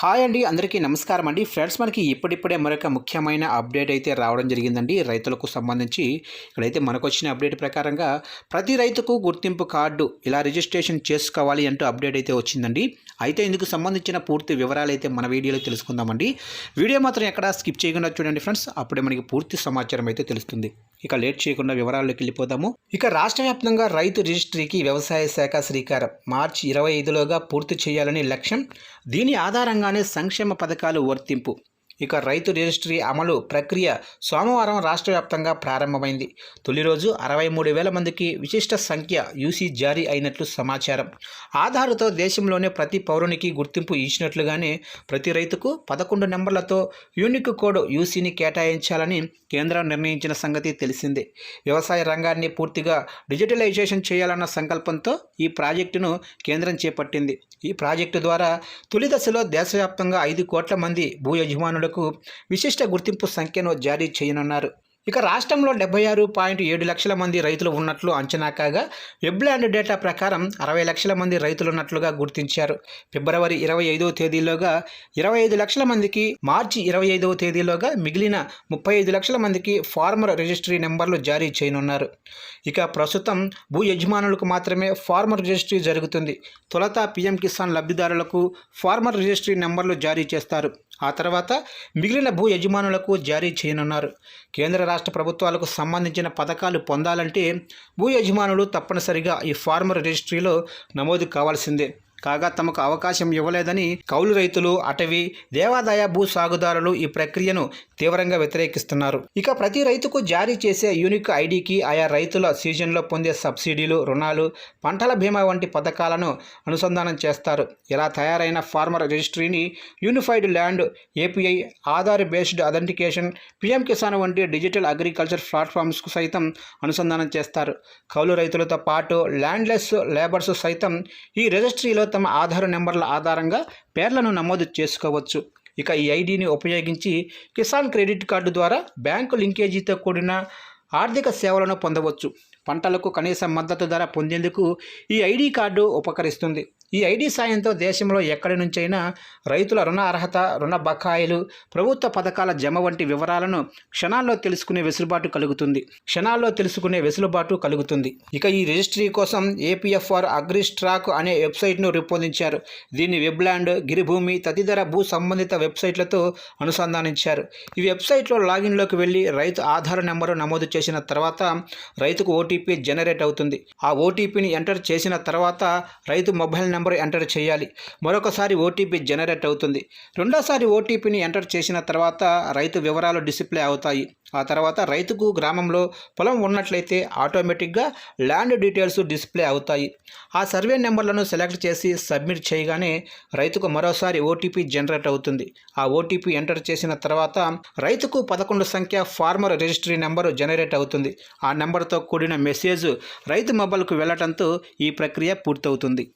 Hi అండి అందరికీ నమస్కారం అండి. ఫ్రెండ్స్ మనకి ఇప్పుడిప్పుడే మరొక ముఖ్యమైన అప్డేట్ అయితే రావడం జరిగిందండి. రైతులకు సంబంధించి ఇక్కడైతే మనకు వచ్చిన అప్డేట్ ప్రకారంగా ప్రతి రైతుకు గుర్తింపు కార్డు ఇలా రిజిస్ట్రేషన్ చేసుకోవాలి అంటూ అప్డేట్ అయితే వచ్చిందండి. అయితే ఇందుకు సంబంధించిన పూర్తి వివరాలు అయితే మన వీడియోలో తెలుసుకుందామండి. వీడియో మాత్రం ఎక్కడా స్కిప్ చేయకుండా చూడండి ఫ్రెండ్స్. అప్పుడే మనకి పూర్తి సమాచారం అయితే తెలుస్తుంది. ఇక లేట్ చేయకుండా వివరాల్లోకి వెళ్ళిపోదాము. ఇక రాష్ట్ర వ్యాప్తంగా రైతు రిజిస్ట్రీకి వ్యవసాయ శాఖ శ్రీకారం. మార్చి ఇరవై ఐదులోగా పూర్తి చేయాలని లక్ష్యం. దీని ఆధారంగానే సంక్షేమ పథకాలు వర్తింపు. ఇక రైతు రిజిస్ట్రీ అమలు ప్రక్రియ సోమవారం రాష్ట్ర వ్యాప్తంగా ప్రారంభమైంది. తొలి రోజు అరవై మూడు వేల మందికి విశిష్ట సంఖ్య యూసీ జారీ అయినట్లు సమాచారం. ఆధార్తో దేశంలోనే ప్రతి పౌరునికి గుర్తింపు ఇచ్చినట్లుగానే ప్రతి రైతుకు పదకొండు నెంబర్లతో యూనిక్ కోడ్ యూసీని కేటాయించాలని కేంద్రం నిర్ణయించిన సంగతి తెలిసిందే. వ్యవసాయ రంగాన్ని పూర్తిగా డిజిటలైజేషన్ చేయాలన్న సంకల్పంతో ఈ ప్రాజెక్టును కేంద్రం చేపట్టింది. ఈ ప్రాజెక్టు ద్వారా తొలి దశలో దేశవ్యాప్తంగా ఐదు కోట్ల మంది భూ యజమానులు యజమానులకు విశిష్ట గుర్తింపు సంఖ్యను జారీ చేయనున్నారు. ఇక రాష్ట్రంలో డెబ్బై ఆరు పాయింట్ ఏడు లక్షల మంది రైతులు ఉన్నట్లు అంచనా కాగా వెబ్లాండ్ డేటా ప్రకారం అరవై లక్షల మంది రైతులు ఉన్నట్లుగా గుర్తించారు. ఫిబ్రవరి ఇరవై ఐదవ తేదీలోగా ఇరవై ఐదు లక్షల మందికి మార్చి ఇరవై ఐదవ తేదీలోగా మిగిలిన ముప్పై ఐదు లక్షల మందికి ఫార్మర్ రిజిస్ట్రీ నెంబర్లు జారీ చేయనున్నారు. ఇక ప్రస్తుతం భూ యజమానులకు మాత్రమే ఫార్మర్ రిజిస్ట్రీ జరుగుతుంది. తొలత పిఎం కిసాన్ లబ్ధిదారులకు ఫార్మర్ రిజిస్ట్రీ నెంబర్లు జారీ చేస్తారు. ఆ తర్వాత మిగిలిన భూ యజమానులకు జారీ చేయనున్నారు. కేంద్ర రాష్ట్ర ప్రభుత్వాలకు సంబంధించిన పథకాలు పొందాలంటే భూ యజమానులు తప్పనిసరిగా ఈ ఫార్మర్ రిజిస్ట్రీలో నమోదు కావాల్సిందే. కాగా తమకు అవకాశం ఇవ్వలేదని కౌలు రైతులు అటవీ దేవాదాయ భూ సాగుదారులు ఈ ప్రక్రియను తీవ్రంగా వ్యతిరేకిస్తున్నారు. ఇక ప్రతి రైతుకు జారీ చేసే యూనిక్ ఐడికి ఆయా రైతుల సీజన్లో పొందే సబ్సిడీలు రుణాలు పంటల బీమా వంటి పథకాలను అనుసంధానం చేస్తారు. ఇలా తయారైన farmer రిజిస్ట్రీని unified land API Aadhaar based authentication PM Kisan వంటి డిజిటల్ అగ్రికల్చర్ ప్లాట్ఫామ్స్కు సైతం అనుసంధానం చేస్తారు. కౌలు రైతులతో పాటు ల్యాండ్లెస్ లేబర్స్ సైతం ఈ రిజిస్ట్రీలో తమ ఆధార్ నెంబర్ల ఆధారంగా పేర్లను నమోదు చేసుకోవచ్చు. ఇక ఈ ఐడిని ఉపయోగించి కిసాన్ క్రెడిట్ కార్డు ద్వారా బ్యాంకు లింకేజీతో కూడిన ఆర్థిక సేవలను పొందవచ్చు. పంటలకు కనీస మద్దతు ధర పొందేందుకు ఈ ఐడి కార్డు ఉపకరిస్తుంది. ఈ ఐడి సాయంతో దేశంలో ఎక్కడి నుంచైనా రైతుల రుణ అర్హత రుణ బకాయిలు ప్రభుత్వ పథకాల జమ వంటి వివరాలను క్షణాల్లో తెలుసుకునే వెసులుబాటు కలుగుతుంది. క్షణాల్లో తెలుసుకునే వెసులుబాటు కలుగుతుంది. ఇక ఈ రిజిస్ట్రీ కోసం ఏపీఎఫ్ఆర్ అగ్రిస్ట్రాక్ అనే వెబ్సైట్ను రూపొందించారు. దీన్ని వెబ్లాండ్ గిరిభూమి తదితర భూ సంబంధిత వెబ్సైట్లతో అనుసంధానించారు. ఈ వెబ్సైట్లో లాగిన్లోకి వెళ్ళి రైతు ఆధార్ నెంబరు నమోదు చేసిన తర్వాత రైతుకు ఓటీపీ జనరేట్ అవుతుంది. ఆ ఓటీపీని ఎంటర్ చేసిన తర్వాత రైతు మొబైల్ నెంబర్ ఎంటర్ చేయాలి. మరొకసారి ఓటీపీ జనరేట్ అవుతుంది. రెండోసారి ఓటీపీని ఎంటర్ చేసిన తర్వాత రైతు వివరాలు డిస్ప్లే అవుతాయి. ఆ తర్వాత రైతుకు గ్రామంలో పొలం ఉన్నట్లయితే ఆటోమేటిక్గా ల్యాండ్ డీటెయిల్స్ డిస్ప్లే అవుతాయి. ఆ సర్వే నెంబర్లను సెలెక్ట్ చేసి సబ్మిట్ చేయగానే రైతుకు మరోసారి ఓటీపీ జనరేట్ అవుతుంది. ఆ ఓటీపీ ఎంటర్ చేసిన తర్వాత రైతుకు పదకొండు సంఖ్య ఫార్మర్ రిజిస్ట్రీ నెంబరు జనరేట్ అవుతుంది. ఆ నెంబర్తో కూడిన మెసేజ్ రైతు మొబైల్కు వెళ్ళటంతో ఈ ప్రక్రియ పూర్తవుతుంది.